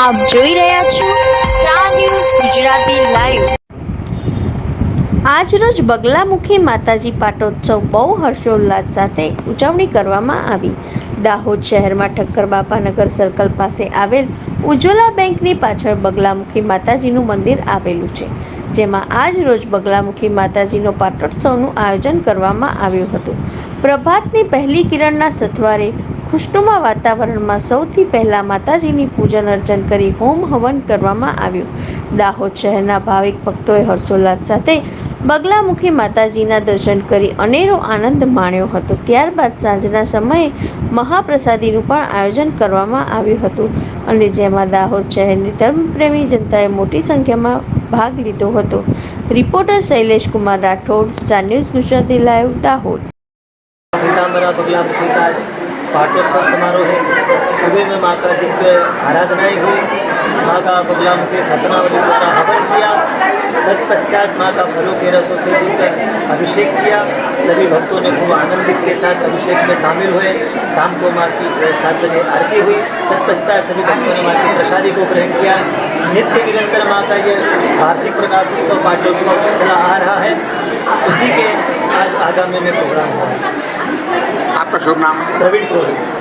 આપ જોઈ રહ્યા છો સ્ટાર ન્યૂઝ ગુજરાતી લાઈવ આજરોજ બગલામુખી માતાજી પાટોત્સવ બહુ હર્ષોલ્લાસ સાથે ઉજવણી કરવામાં આવી. દાહોદ શહેરમાં ઠક્કર બાપાનગર સર્કલ પાસે આવેલ ઉજ્જવલા બેંકની પાછળ બગલામુખી માતાજીનું મંદિર આવેલું છે, જેમાં આજ રોજ બગલામુખી માતાજીનો પાટોત્સવનું આયોજન કરવામાં આવ્યું હતું. પ્રભાતની પહેલી કિરણના સથવારે ખુશનુમા વાતાવરણમાં સૌથી પહેલાં માતાજીની પૂજન અર્ચન કરી હોમ હવન કરવામાં આવ્યું. દાહોદ શહેરના ભાવિક ભક્તોએ હર્ષોલ્લાસ સાથે બગલામુખી માતાજીના દર્શન કરી અનેરો આનંદ માણ્યો હતો. ત્યારબાદ સાંજના સમયે મહાપ્રસાદીનું પણ આયોજન કરવામાં આવ્યું હતું અને જેમાં દાહોદ શહેરની ધર્મપ્રેમી જનતાએ મોટી સંખ્યામાં ભાગ લીધો હતો. Reporter Shailesh Kumar Rathod Star News Gujarati live Dahod. पाठोत्सव समारोह है। सुबह में माँ का दिव्य आराधनाएँ हुई। माँ का बगलामुखी सतनावली द्वारा हवन किया। तत्पश्चात माँ का फलों के रसों से दूध अभिषेक किया। सभी भक्तों ने खूब आनंदित के साथ अभिषेक में शामिल हुए। शाम को माँ की सात बजे आरती हुई। तत्पश्चात सभी भक्तों ने माँ की प्रसादी को ग्रहण किया। नित्य निरंतर माँ का ये वार्षिक प्रकाश प्रकाशोत्सव, पाठोत्सव चला आ रहा है। उसी के आज आगामी में प्रोग्राम हुआ आपका शुभ नाम प्रवीण पुरोहित